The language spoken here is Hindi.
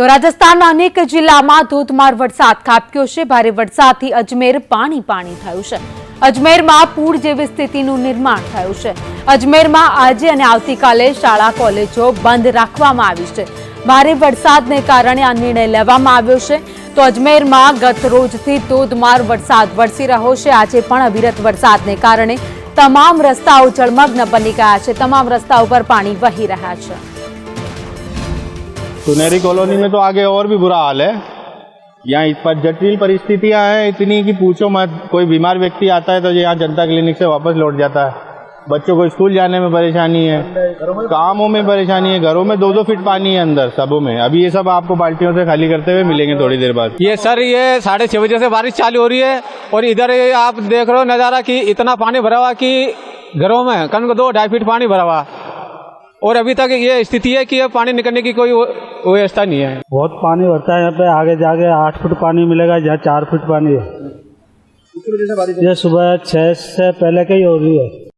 તો રાજસ્થાનના અનેક જિલ્લામાં ધોધમાર વરસાદ ખાબક્યો છે. ભારે વરસાદથી અજમેર પાણી પાણી થયું છે. અજમેરમાં પૂર જેવી સ્થિતિનું નિર્માણ થયું છે. અજમેરમાં આજે અને આવતીકાલે શાળા, કોલેજો બંધ રાખવામાં આવી છે. ભારે વરસાદને કારણે આ નિર્ણય લેવામાં આવ્યો છે. તો અજમેરમાં ગત રોજથી ધોધમાર વરસાદ વરસી રહ્યો છે. આજે પણ અવિરત વરસાદને કારણે તમામ રસ્તાઓ જળમગ્ન બની ગયા છે. તમામ રસ્તા ઉપર પાણી વહી રહ્યા છે. सुनहरी कॉलोनी में तो आगे और भी बुरा हाल है। यहाँ इस पर जटिल परिस्थितियाँ हैं, इतनी कि पूछो मत। कोई बीमार व्यक्ति आता है तो यहाँ जनता क्लिनिक से वापस लौट जाता है। बच्चों को स्कूल जाने में परेशानी है, कामों में परेशानी है, घरों में दो दो फीट पानी है अंदर, सबों में। अभी ये सब आपको बाल्टियों से खाली करते हुए मिलेंगे थोड़ी देर बाद। ये सर, ये साढ़े छह बजे से बारिश चालू हो रही है और इधर आप देख रहे हो नज़ारा कि इतना पानी भरा हुआ कि घरों में कम को दो ढाई फीट पानी भरा हुआ। और अभी तक ये स्थिति है कि अब पानी निकलने की कोई व्यवस्था नहीं है। बहुत पानी होता है यहाँ पे आगे जाके आठ फुट पानी मिलेगा जहाँ चार फुट पानी है? ये सुबह छह से पहले का ही हो रही है।